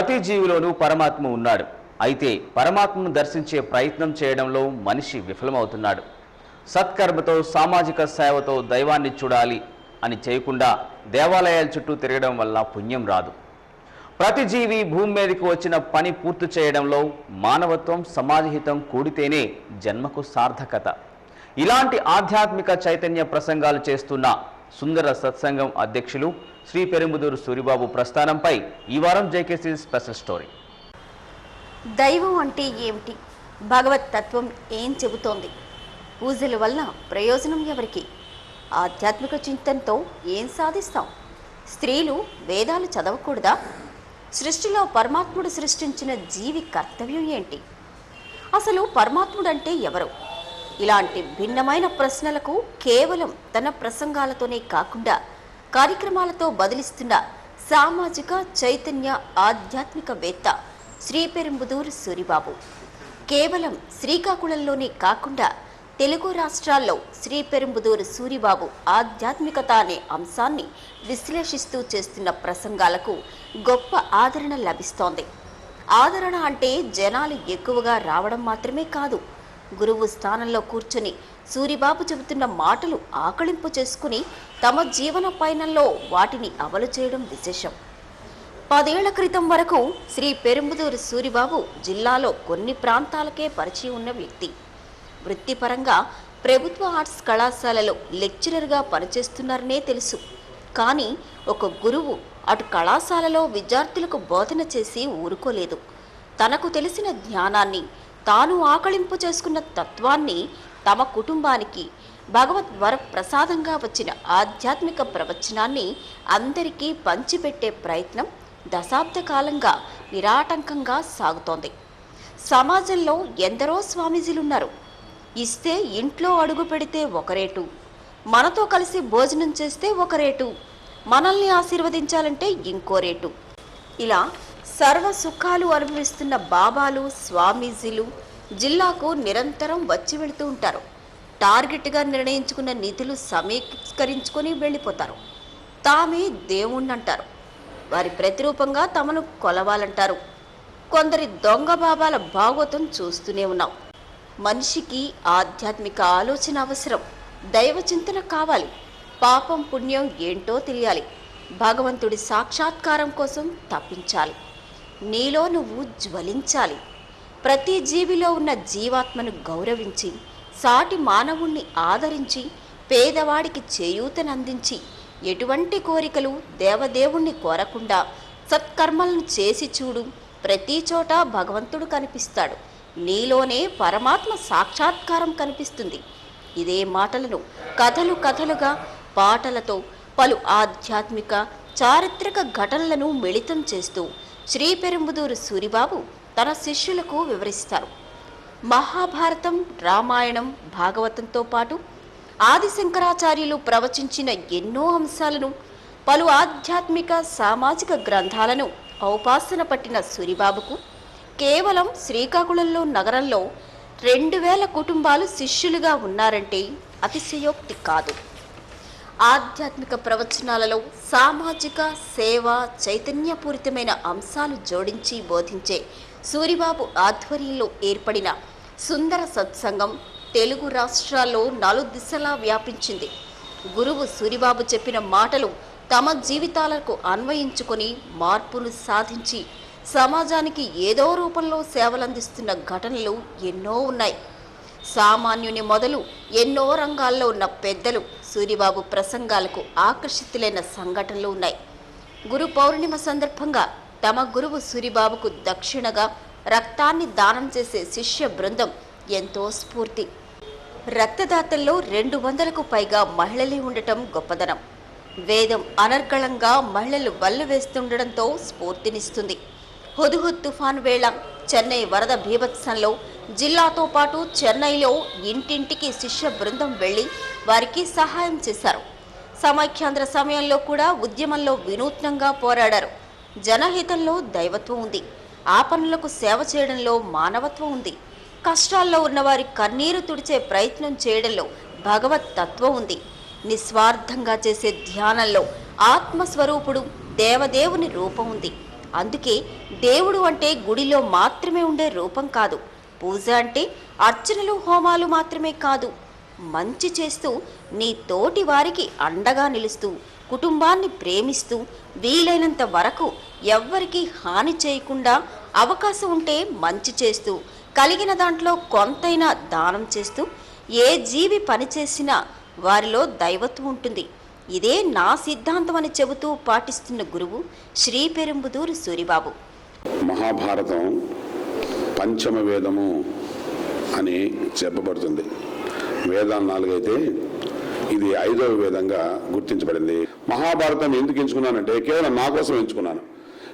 ప్రతి జీవిలోనూ పరమాత్మ ఉన్నాడు. అయితే పరమాత్మను దర్శించే ప్రయత్నం చేయడంలో మనిషి విఫలమవుతున్నాడు. సత్కర్మతో సామాజిక సేవతో దైవాన్ని చూడాలి అని చేయకుండా దేవాలయాల చుట్టూ తిరగడం వల్ల పుణ్యం రాదు. ప్రతి జీవి భూమి మీదకి వచ్చిన పని పూర్తి చేయడంలో మానవత్వం సమాజహితం కూడితేనే జన్మకు సార్థకత. ఇలాంటి ఆధ్యాత్మిక చైతన్య ప్రసంగాలు చేస్తున్న సుందర సత్సంగం అధ్యక్షులు శ్రీ పెరుంబుదూరు సూరిబాబు ప్రస్థానంపై ఈ వారం జేకేసీ స్పెషల్ స్టోరీ. దైవం అంటే ఏమిటి? భగవత్ తత్వం ఏం చెబుతోంది? పూజల వల్ల ప్రయోజనం ఎవరికి? ఆధ్యాత్మిక చింతనతో ఏం సాధిస్తాం? స్త్రీలు వేదాలు చదవకూడదా? సృష్టిలో పరమాత్ముడు సృష్టించిన జీవి కర్తవ్యం ఏంటి? అసలు పరమాత్ముడంటే ఎవరు? ఇలాంటి భిన్నమైన ప్రశ్నలకు కేవలం తన ప్రసంగాలతోనే కాకుండా కార్యక్రమాలతో బదిలిస్తున్న సామాజిక చైతన్య ఆధ్యాత్మికవేత్త శ్రీపెరుంబుదూరు సూరిబాబు. కేవలం శ్రీకాకుళంలోనే కాకుండా తెలుగు రాష్ట్రాల్లో శ్రీపెరుంబుదూరు సూరిబాబు ఆధ్యాత్మికత అనే అంశాన్ని విశ్లేషిస్తూ చేస్తున్న ప్రసంగాలకు గొప్ప ఆదరణ లభిస్తోంది. ఆదరణ అంటే జనాలు ఎక్కువగా రావడం మాత్రమే కాదు గురువు స్థానంలో కూర్చుని సూరిబాబు చెబుతున్న మాటలు ఆకళింపు చేసుకుని తమ జీవన పయనంలో వాటిని అమలు చేయడం విశేషం. పదేళ్ళ క్రితం వరకు శ్రీ పెరుంబుదూరు సూరిబాబు జిల్లాలో కొన్ని ప్రాంతాలకే పరిచయం ఉన్న వ్యక్తి. వృత్తిపరంగా ప్రభుత్వ ఆర్ట్స్ కళాశాలలో లెక్చరర్గా పనిచేస్తున్నారనే తెలుసు. కానీ ఒక గురువు అటు కళాశాలలో విద్యార్థులకు బోధన చేసి ఊరుకోలేదు. తనకు తెలిసిన జ్ఞానాన్ని తాను ఆకళింపు చేసుకున్న తత్వాన్ని తమ కుటుంబానికి భగవత్ వరప్రసాదంగా వచ్చిన ఆధ్యాత్మిక ప్రవచనాన్ని అందరికీ పంచిపెట్టే ప్రయత్నం దశాబ్ద కాలంగా నిరాటంకంగా సాగుతోంది. సమాజంలో ఎందరో స్వామీజీలున్నారు. ఇస్తే ఇంట్లో అడుగు పెడితే ఒక రేటు మనతో కలిసి భోజనం చేస్తే ఒక రేటు మనల్ని ఆశీర్వదించాలంటే ఇంకో రేటు. ఇలా సర్వ సుఖాలు అనుభవిస్తున్న బాబాలు స్వామీజీలు జిల్లాకు నిరంతరం వచ్చి వెళుతూ ఉంటారు. టార్గెట్గా నిర్ణయించుకున్న నిధులు సమీకరించుకొని వెళ్ళిపోతారు. తామే దేవుణ్ణంటారు. వారి ప్రతిరూపంగా తమను కొలవాలంటారు. కొందరి దొంగ బాబాల భాగవతం చూస్తూనే ఉన్నాం. మనిషికి ఆధ్యాత్మిక ఆలోచన అవసరం. దైవ చింతన కావాలి. పాపం పుణ్యం ఏంటో తెలియాలి. భగవంతుడి సాక్షాత్కారం కోసం తప్పించాలి. నీలో నువ్వు జ్వలించాలి. ప్రతి జీవిలో ఉన్న జీవాత్మను గౌరవించి సాటి మానవుణ్ణి ఆదరించి పేదవాడికి చేయూతనందించి ఎటువంటి కోరికలు దేవదేవుణ్ణి కోరకుండా సత్కర్మలను చేసి చూడు. ప్రతి చోట భగవంతుడు కనిపిస్తాడు. నీలోనే పరమాత్మ సాక్షాత్కారం కనిపిస్తుంది. ఇదే మాటలను కథలు కథలుగా పాటలతో పలు ఆధ్యాత్మిక చారిత్రక ఘటనలను మిళితం చేస్తూ శ్రీ పెరుంబుదూరు సూరిబాబు తన శిష్యులకు వివరిస్తారు. మహాభారతం రామాయణం భాగవతంతో పాటు ఆదిశంకరాచార్యులు ప్రవచించిన ఎన్నో అంశాలను పలు ఆధ్యాత్మిక సామాజిక గ్రంథాలను ఔపాసన పట్టిన సూరిబాబుకు కేవలం శ్రీకాకుళంలో నగరంలో రెండు వేల కుటుంబాలు శిష్యులుగా ఉన్నారంటే అతిశయోక్తి కాదు. ఆధ్యాత్మిక ప్రవచనాలలో సామాజిక సేవ చైతన్యపూరితమైన అంశాలు జోడించి బోధించే సూరిబాబు ఆధ్వర్యంలో ఏర్పడిన సుందర సత్సంగం తెలుగు రాష్ట్రాల్లో నలుదిశలా వ్యాపించింది. గురువు సూరిబాబు చెప్పిన మాటలు తమ జీవితాలకు అన్వయించుకొని మార్పులు సాధించి సమాజానికి ఏదో రూపంలో సేవలందిస్తున్న ఘటనలు ఎన్నో ఉన్నాయి. సామాన్యుని మొదలు ఎన్నో రంగాల్లో ఉన్న పెద్దలు సూరిబాబు ప్రసంగాలకు ఆకర్షితులైన సంఘటనలు ఉన్నాయి. గురు పౌర్ణిమ సందర్భంగా తమ గురువు సూరిబాబుకు దక్షిణగా రక్తాన్ని దానం చేసే శిష్య బృందం ఎంతో స్ఫూర్తి. రక్తదాతల్లో రెండు వందలకు పైగా మహిళలే ఉండటం గొప్పదనం. వేదం అనర్గళంగా మహిళలు వల్లు వేస్తుండటంతో స్ఫూర్తినిస్తుంది. హుదుహుద్ తుఫాన్ వేళ చెన్నై వరద భీభత్సంలో జిల్లాతో పాటు చెన్నైలో ఇంటింటికి శిష్య బృందం వెళ్ళి వారికి సహాయం చేశారు. సమైక్యాంధ్ర సమయంలో కూడా ఉద్యమంలో వినూత్నంగా పోరాడారు. జనహితంలో దైవత్వం ఉంది. ఆ పనులకు సేవ చేయడంలో మానవత్వం ఉంది. కష్టాల్లో ఉన్నవారి కన్నీరు తుడిచే ప్రయత్నం చేయడంలో భగవత్ తత్వం ఉంది. నిస్వార్థంగా చేసే ధ్యానంలో ఆత్మస్వరూపుడు దేవదేవుని రూపం ఉంది. అందుకే దేవుడు అంటే గుడిలో మాత్రమే ఉండే రూపం కాదు. పూజ అంటే అర్చనలు హోమాలు మాత్రమే కాదు. మంచి చేస్తూ నీ తోటి వారికి అండగా నిలుస్తూ కుటుంబాన్ని ప్రేమిస్తూ వీలైనంత వరకు ఎవ్వరికీ హాని చేయకుండా అవకాశం ఉంటే మంచి చేస్తూ కలిగిన దాంట్లో కొంతైనా దానం చేస్తూ ఏ జీవి పనిచేసినా వారిలో దైవత్వం ఉంటుంది. ఇదే నా సిద్ధాంతం అని చెబుతూ పాటిస్తున్న గురువు శ్రీ పెరుంబుదూరు సూరిబాబు. మహాభారతం పంచమ వేదము అని చెప్పబడుతుంది. వేదాలు నాలుగైతే ఇది ఐదవ వేదంగా గుర్తించబడింది. మహాభారతం ఎందుకు ఎంచుకున్నానంటే కేవలం నా కోసం ఎంచుకున్నాను.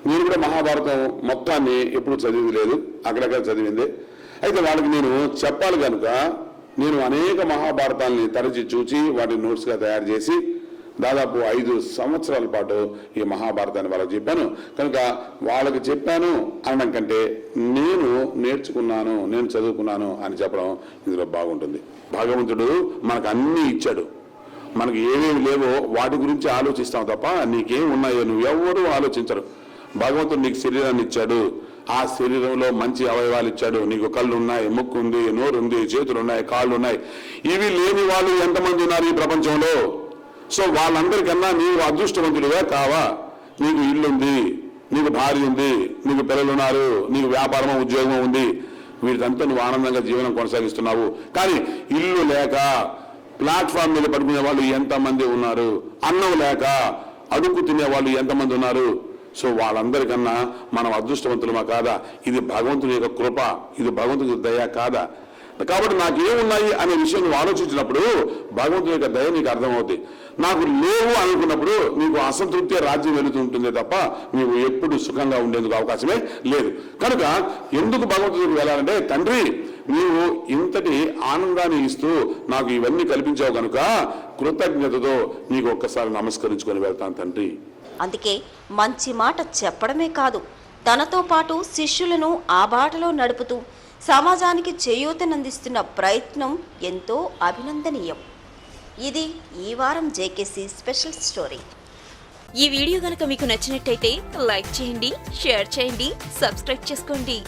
నేను కూడా మహాభారతం మొత్తాన్ని ఎప్పుడు చదివి లేదు అక్కడక్కడ చదివింది. అయితే వాళ్ళకి నేను చెప్పాలి కనుక నేను అనేక మహాభారతాలని తరచి చూచి వాటిని నోట్స్గా తయారు చేసి దాదాపు ఐదు సంవత్సరాల పాటు ఈ మహాభారతాన్ని వాళ్ళకి చెప్పాను. కనుక వాళ్ళకి చెప్పాను అనడం కంటే నేను నేర్చుకున్నాను నేను చదువుకున్నాను అని చెప్పడం ఇందులో బాగుంటుంది. భగవంతుడు మనకు అన్నీ ఇచ్చాడు. మనకి ఏమేమి లేవో వాటి గురించి ఆలోచిస్తాం తప్ప నీకేం ఉన్నాయో నువ్వెవరూ ఆలోచించరు. భగవంతుడు నీకు శరీరాన్ని ఇచ్చాడు. ఆ శరీరంలో మంచి అవయవాలు ఇచ్చాడు. నీకు కళ్ళు ఉన్నాయి ముక్కు ఉంది నోరు ఉంది చేతులు ఉన్నాయి కాళ్ళు ఉన్నాయి ఇవి లేని వాళ్ళు ఎంతమంది ఉన్నారు ఈ ప్రపంచంలో? సో వాళ్ళందరికన్నా నీవు అదృష్టవంతుడిగా కావా? నీకు ఇల్లుంది నీకు భార్య ఉంది నీకు పిల్లలున్నారు నీకు వ్యాపారమో ఉద్యోగం ఉంది. వీటికంతా నువ్వు ఆనందంగా జీవనం కొనసాగిస్తున్నావు. కానీ ఇల్లు లేక ప్లాట్ఫామ్ మీద పడుకునే వాళ్ళు ఎంతమంది ఉన్నారు? అన్నం లేక అడుగు తినే వాళ్ళు ఎంతమంది ఉన్నారు? సో వాళ్ళందరికన్నా మనం అదృష్టవంతులమా కాదా? ఇది భగవంతుని యొక్క కృప ఇది భగవంతుని దయ కాదా? కాబట్టి నాకు ఏమున్నాయి అనే విషయం నువ్వు ఆలోచించినప్పుడు భగవంతుని యొక్క దయ నీకు అర్థమవుతుంది నాకు లేవు అనుకున్నప్పుడు నీకు అసంతృప్తి రాజ్యం వెళుతుంటుంది తప్ప నీవు ఎప్పుడు సుఖంగా ఉండేందుకు అవకాశమే లేదు. కనుక ఎందుకు భగవంతుడికి వెళ్ళాలంటే తండ్రి నీవు ఇంతటి ఆనందాన్ని ఇస్తూ నాకు ఇవన్నీ కల్పించావు కనుక కృతజ్ఞతతో నీకు ఒక్కసారి నమస్కరించుకొని వెళ్తాను తండ్రి. అందుకే మంచి మాట చెప్పడమే కాదు తనతో పాటు శిష్యులను ఆ బాటలో నడుపుతూ సమాజానికి చేయూతనందిస్తున్న ప్రయత్నం ఎంతో అభినందనీయం. ఇది ఈ వారం జేకేసీ స్పెషల్ స్టోరీ. ఈ వీడియో గనక మీకు నచ్చినట్టయితే లైక్ చేయండి షేర్ చేయండి సబ్స్క్రైబ్ చేసుకోండి.